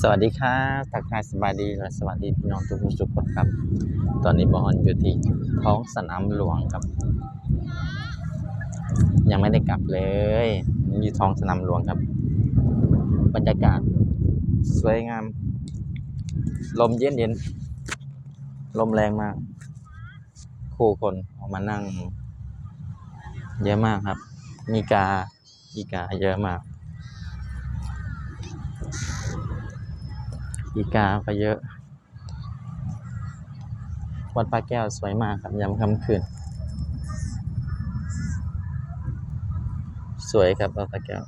สวัสดีครับทักทายสบายดีและสวัสดีพี่น้องทุกผู้ทุกคนครับ ตอนนี้บอลอยู่ที่ท้องสนามหลวงครับ ยังไม่ได้กลับเลยอยู่ท้องสนามหลวงครับ บรรยากาศสวยงาม ลมเย็นเย็นลมแรงมาก คู่คนออกมานั่ง เยอะมากครับ มีกาอีกาเยอะมาก อีกาก็เยอะ วัดพระแก้วสวยมากครับยามค่ำคืน สวยครับวัดพระแก้ว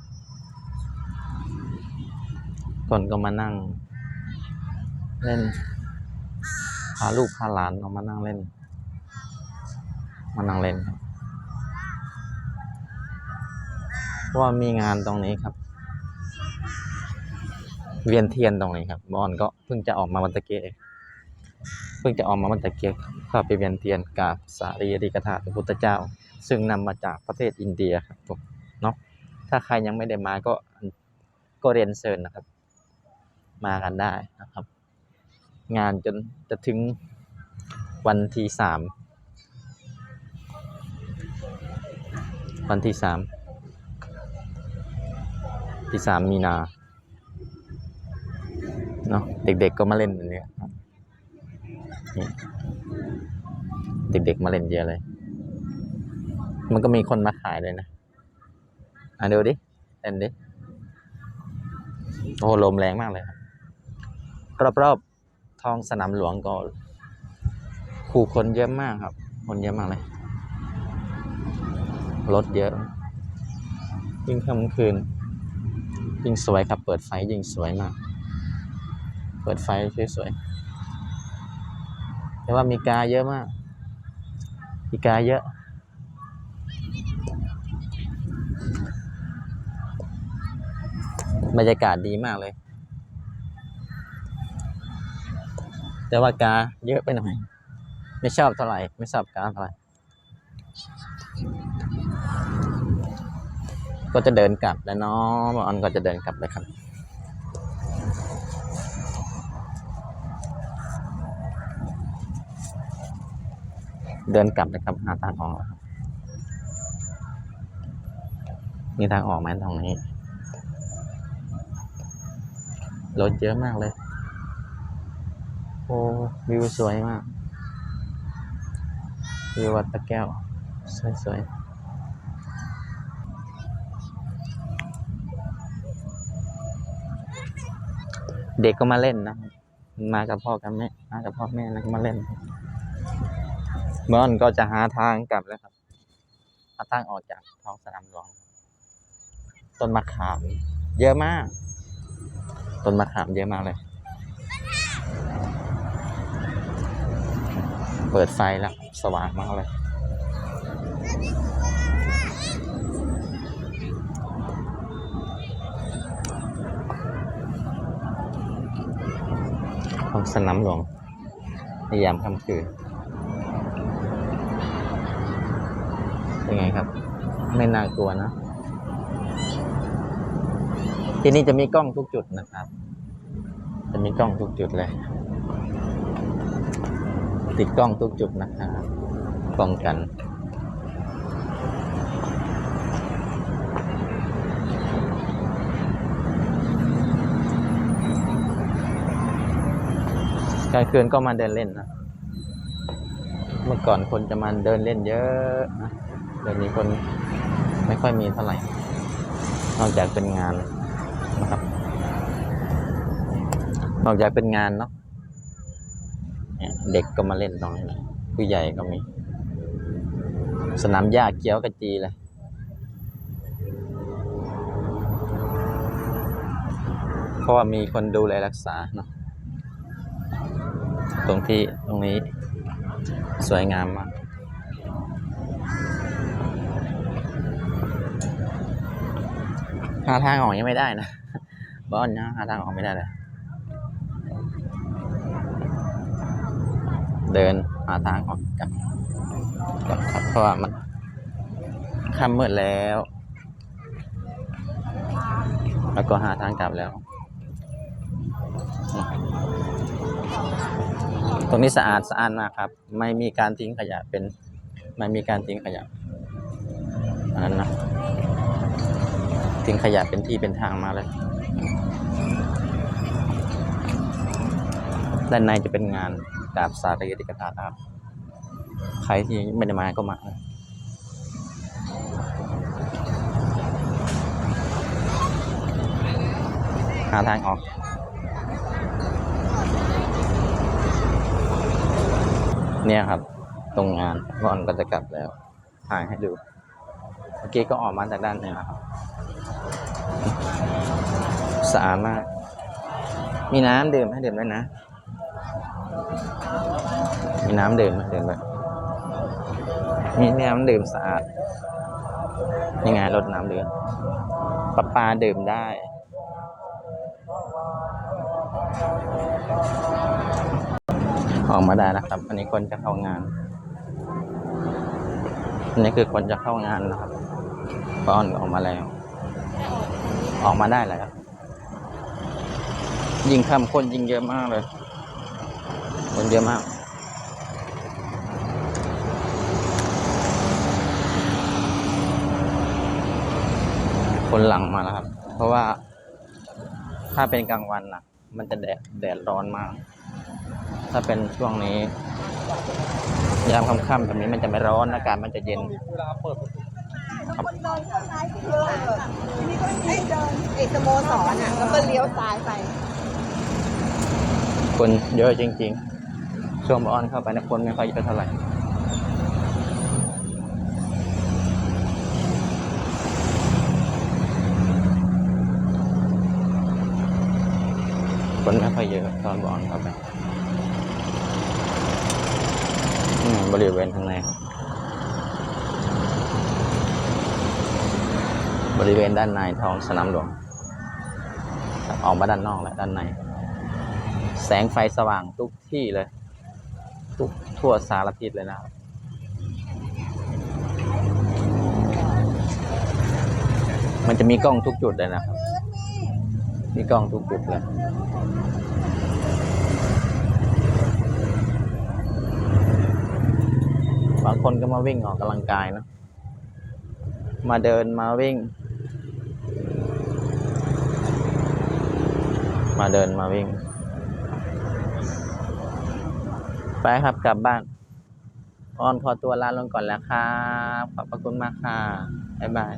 คนก็มานั่ง เล่นพาลูกพาหลานออกมานั่งเล่น มานั่งเล่นครับ เพราะว่ามีงานตรงนี้ครับ เวียนเทียนตรงนี้ครับบอลก็เพิ่งจะออกมาวันตะเกียเองเพิ่งจะออกมาวันตะเกียเข้าไปเวียนเทียนกราบสารีริกธาตุพระพุทธเจ้า ซึ่งนำมาจากประเทศอินเดียครับผมเนาะถ้าใครยังไม่ได้มาก็ก็เรียนเชิญนะครับ มากันได้นะครับ งานจนจะถึงวันที่สามวันที่สามที่สามมีนา เนาะเด็กๆก็มาเล่นอันเนี้ยเด็กๆมาเล่นเยอะเลย มันก็มีคนมาขายเลยนะอะดูดิเล่นดิโอ้ลมแรงมากเลยครับรอบๆท้องสนามหลวงก็ผู้คนเยอะมากครับ คนเยอะมากเลยรถเยอะ ยิ่งค่ำคืน ยิ่งสวยครับ เปิดไฟยิ่งสวยมาก เปิดไฟสวยๆแต่ว่ามีกาเยอะมากมีกาเยอะบรรยากาศดีมากเลย แต่ว่ากาเยอะไปหน่อย ไม่ชอบเท่าไหร่ ไม่ชอบกาเท่าไหร่ ก็จะเดินกลับแล้วเนาะบออนก็จะเดินกลับเลยครับ เดินกลับนะครับหาทางออกครับมีทางออกไหมตรงนี้รถเยอะมากเลย โอ้วิวสวยมากวิววัดตะแก้ว สวยๆเด็กก็มาเล่นนะ มากับพ่อกับแม่ มากับพ่อแม่แล้วก็มาเล่น มื่อนก็จะหาทางกลับแล้วครับหาทางออกจากท้องสนามหลวง ต้นมะขาม เยอะมาก ต้นมะขามเยอะมากเลย เปิดไฟแล้วสว่างมากเลยท้องสนามหลวงในยามค่ำคืน เป็นไงครับ ไม่น่ากลัวนะ ที่นี่จะมีกล้องทุกจุดนะครับ จะมีกล้องทุกจุดเลย ติดกล้องทุกจุดนะครับป้องกันกลางคืนก็มาเดินเล่นนะ เมื่อก่อนคนจะมาเดินเล่นเยอะนะ เดี๋ยวนี้คนไม่ค่อยมีเท่าไหร่ นอกจากเป็นงานนะครับ นอกจากเป็นงานเนาะเด็กก็มาเล่นตรงนี้นะผู้ใหญ่ก็มี สนามหญ้าเกี้ยวกระจีเลยเพราะว่ามีคนดูแลรักษาเนาะตรงที่ตรงนี้สวยงามมาก หาทางออกยังไม่ได้นะบอลนะหาทางออกไม่ได้เลยเดินหาทางออกกับกับครับเพราะว่ามันค่ำมืดแล้ว แล้วก็หาทางกลับแล้ว ตรงนี้สะอาดสะอาดมากครับ ไม่มีการทิ้งขยะเป็น ไม่มีการทิ้งขยะอันนั้นนะ ทิ้งขยะเป็นที่เป็นทางมาเลย ด้านในจะเป็นงานดาบสารีริกธาตุครับใครที่ไม่ได้มาก็มาหาทางออกเนี่ยครับ ตรงงานก่อนก็จะกลับแล้วถ่ายให้ดู เมื่อกี้ก็ออกมาจากด้านนี้ครับ สะอาดมาก มีน้ำดื่มให้ดื่มด้วยนะ มีน้ำดื่มให้ดื่มด้วยมีน้ำดื่มสะอาดนี่ไงรถน้ำดื่มปลาปลาดื่มได้ออกมาได้นะครับ อันนี้คนจะเข้างาน อันนี้คือคนจะเข้างานนะครับป้อนออกมาแล้ว ออกมาได้แล้ว ยิงคำคนยิงเยอะมากเลย คนเยอะมาก คนหลังมาแล้วครับ เพราะว่า ถ้าเป็นกลางวันนะมันจะแดดแดดร้อนมาก ถ้าเป็นช่วงนี้ยามค่ำๆแบบนี้มันจะไม่ร้อนอากาศมันจะเย็นคนเดินเข้าซ้ายไปเลยทีนี้ก็ไม่มีเดินไอ้สโมสรอะแล้วก็เลี้ยวซ้ายไป คนเยอะจริงๆ ช่วงบออนเข้าไปนะคนไม่ค่อยเยอะเท่าไหร่คนไม่ค่อยเยอะตอนบออนเข้าไปบริเวณข้างในบริเวณด้านในท้องสนามหลวงออกมาด้านนอกแล้วด้านใน แสงไฟสว่างทุกที่เลย ทุกทั่วสารทิศเลยนะครับมันจะมีกล้องทุกจุดเลยนะครับ มีกล้องทุกจุดเลย บางคนก็มาวิ่งออกกำลังกายเนะมาเดินมาวิ่ง มาเดินมาวิ่ง ไปครับกลับบ้านออนขอตัวลาลงก่อนแล้วครับ ขอบพระคุณมากค่ะ บ๊ายบาย